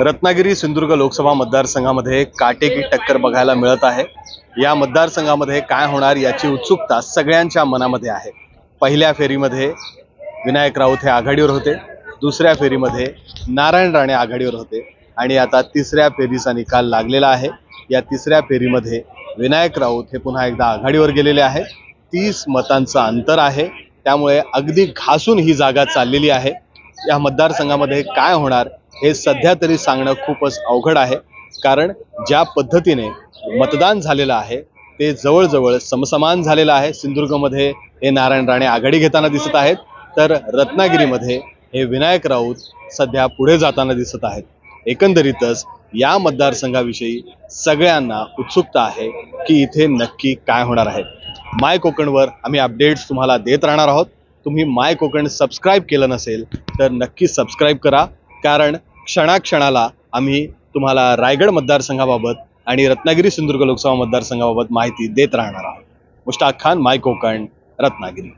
रत्नागिरी सिंधुदुर्ग लोकसभा मतदारसंघामध्ये काटेकी टक्कर बघायला मिळत आहे. या मतदारसंघामध्ये काय होणार याची उत्सुकता सगळ्यांच्या मनामध्ये आहे. पहिल्या फेरीमध्ये विनायक राऊत हे आघाडीवर होते. दुसऱ्या फेरीमध्ये नारायण राणे आघाडीवर होते. आणि आता तिसऱ्या फेरीचा निकाल लागलेला आहे. या तिसऱ्या फेरीमध्ये विनायक राऊत हे पुन्हा एकदा आघाडीवर गेलेले आहेत. तीस मतांचं अंतर आहे. त्यामुळे अगदी घासून ही जागा चाललेली आहे. या मतदारसंघामध्ये काय होणार हे सध्या तरी सांगणं खूपच अवघड आहे. कारण ज्या पद्धतीने मतदान झालेलं आहे ते जवळजवळ समसमान झालेलं आहे. सिंधुदुर्गमध्ये हे नारायण राणे आघाडी घेताना दिसत आहेत. तर रत्नागिरीमध्ये हे विनायक राऊत सध्या पुढे जाताना दिसत आहेत. एकंदरीतच या मतदारसंघाविषयी सगळ्यांना उत्सुकता आहे की इथे नक्की काय होणार आहे. माय कोकणवर आम्ही अपडेट्स तुम्हाला देत राहणार आहोत. तुम्ही माय कोकण सबस्क्राईब केलं नसेल तर नक्की सबस्क्राईब करा. कारण क्षणाक्षणाला आम्ही तुम्हाला रायगड मतदारसंघाबाबत आणि रत्नागिरी सिंधुदुर्ग लोकसभा मतदारसंघाबाबत माहिती देत राहणार आहोत. मुश्ताक खान माय कोकण रत्नागिरी.